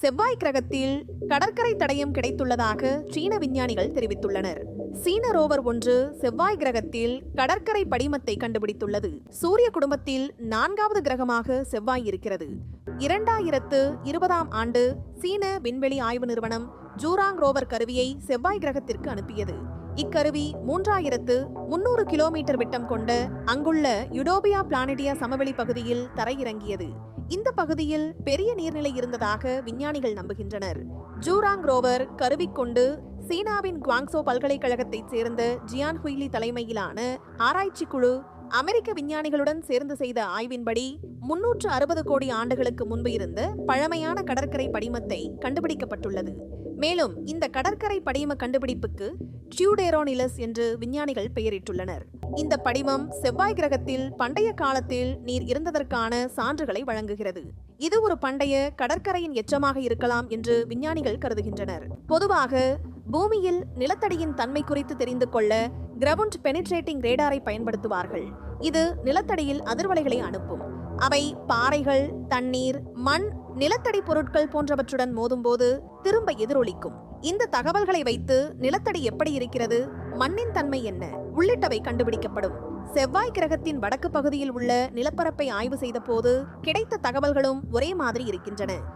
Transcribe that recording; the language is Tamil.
செவ்வாய் கிரகத்தில் கடற்கரை தடயம் கிடைத்துள்ளதாக சீன விஞ்ஞானிகள் தெரிவித்துள்ளனர். சீன ரோவர் ஒன்று செவ்வாய் கிரகத்தில் கடற்கரை படிமத்தை கண்டுபிடித்துள்ளது. சூரிய குடும்பத்தில் நான்காவது கிரகமாக செவ்வாய் இருக்கிறது. இரண்டாயிரத்து இருபதாம் ஆண்டு சீன விண்வெளி ஆய்வு நிறுவனம் ஜூராங் ரோவர் கருவியை செவ்வாய் கிரகத்திற்கு அனுப்பியது. இக்கருவி மூன்றாயிரத்து முன்னூறு கிலோமீட்டர் விட்டம் கொண்ட அங்குள்ள யுடோபியா பிளானடியா சமவெளி பகுதியில் தரையிறங்கியது. இந்த பகுதியில் பெரிய நீர்நிலை இருந்ததாக விஞ்ஞானிகள் நம்புகின்றனர். ஜூராங் ரோவர் கருவிக்கொண்டு சீனாவின் குவாங்சோ பல்கலைக்கழகத்தைச் சேர்ந்த ஜியான் ஹுய்லி தலைமையிலான ஆராய்ச்சி குழு அமெரிக்க விஞ்ஞானிகளுடன் சேர்ந்து செய்த ஆய்வின்படி முன்னூற்று அறுபது கோடி ஆண்டுகளுக்கு முன்பு இருந்த பழமையான கடற்கரை படிமத்தை கண்டுபிடிக்கப்பட்டுள்ளது. மேலும் இந்த கடற்கரை படிம கண்டுபிடிப்புக்கு டியூடேரோனிலஸ் என்று விஞ்ஞானிகள் பெயரிட்டுள்ளனர். இந்த படிமம் செவ்வாய் கிரகத்தில் பண்டைய காலத்தில் நீர் இருந்ததற்கான சான்றுகளை வழங்குகிறது. இது ஒரு பண்டைய கடற்கரையின் எச்சமாக இருக்கலாம் என்று விஞ்ஞானிகள் கருதுகின்றனர். பொதுவாக பூமியில் நிலத்தடியின் தன்மை குறித்து தெரிந்து கொள்ள கிரவுண்ட் பெனிட்ரேட்டிங் ரேடாரை பயன்படுத்துவார்கள். இது நிலத்தடியில் அதிர்வலைகளை அனுப்பும். அவை பாறைகள் தண்ணீர் மண் நிலத்தடி பொருட்கள் போன்றவற்றுடன் மோதும்போது திரும்ப எதிரொலிக்கும். இந்த தகவல்களை வைத்து நிலத்தடி எப்படி இருக்கிறது மண்ணின் தன்மை என்ன உள்ளிட்டவை கண்டுபிடிக்கப்படும். செவ்வாய் கிரகத்தின் வடக்கு பகுதியில் உள்ள நிலப்பரப்பை ஆய்வு செய்த போது கிடைத்த தகவல்களும் ஒரே மாதிரி இருக்கின்றன.